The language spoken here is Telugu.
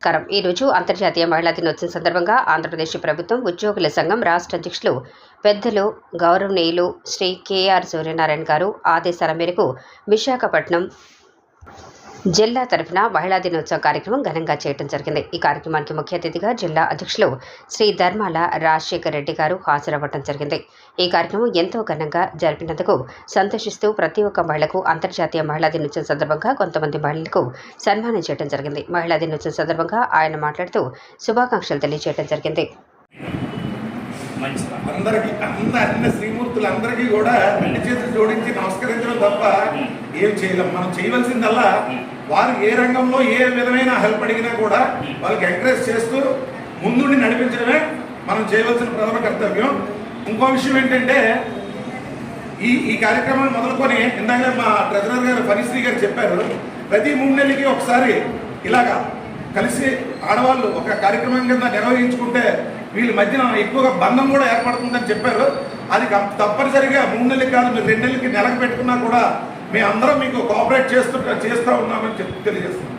నమస్కారం. ఈ రోజు అంతర్జాతీయ మహిళా దినోత్సవం సందర్భంగా ఆంధ్రప్రదేశ్ ప్రభుత్వం ఉద్యోగుల సంఘం రాష్ట్ర అధ్యక్షులు పెద్దలు గౌరవనీయులు శ్రీ కేఆర్ సూర్యనారాయణ గారు ఆదేశాల మేరకు విశాఖపట్నం జిల్లా తరఫున మహిళా దినోత్సవ కార్యక్రమం ఘనంగా చేయడం జరిగింది. ఈ కార్యక్రమానికి ముఖ్య అతిథిగా జిల్లా అధ్యక్షులు శ్రీ ధర్మాల రాజశేఖర్ రెడ్డి గారు హాజరవ్వడం జరిగింది. ఈ కార్యక్రమం ఎంతో ఘనంగా జరిపినందుకు సంతోషిస్తూ ప్రతి ఒక్క మహిళకు అంతర్జాతీయ మహిళా దినోత్సవం సందర్భంగా కొంతమంది మహిళలకు సన్మానం చేయడం జరిగింది. మహిళా దినోత్సవం సందర్భంగా ఆయన మాట్లాడుతూ శుభాకాంక్షలు తెలియజేయడం జరిగింది. అందరికి అంద అన్ని శ్రీమూర్తులందరికీ కూడా రెండు చేతులు జోడించి నమస్కరించడం తప్ప ఏం చేయలేం. మనం చేయవలసిందల్లా వారు ఏ రంగంలో ఏ విధమైన హెల్ప్ అడిగినా కూడా వాళ్ళకి ఎంకరేజ్ చేస్తూ ముందుండి నడిపించడమే మనం చేయవలసిన ప్రధాన కర్తవ్యం. ఇంకో విషయం ఏంటంటే ఈ ఈ కార్యక్రమాన్ని మొదలుకొని ఇందాక మా ట్రెజరర్ గారు ఫణిశ్రీ గారు చెప్పారు ప్రతి మూడు నెలలకి ఒకసారి ఇలాగా కలిసి ఆడవాళ్ళు ఒక కార్యక్రమం కింద నిర్వహించుకుంటే వీళ్ళ మధ్యన ఎక్కువగా బంధం కూడా ఏర్పడుతుందని చెప్పారు. అది తప్పనిసరిగా మూడు నెలలకి కాదు మీరు రెండు నెలలకి నెలకు పెట్టుకున్నా కూడా మేము అందరం మీకు కోఆపరేట్ చేస్తూ చేస్తూ ఉన్నామని చెప్పి తెలియజేస్తున్నాం.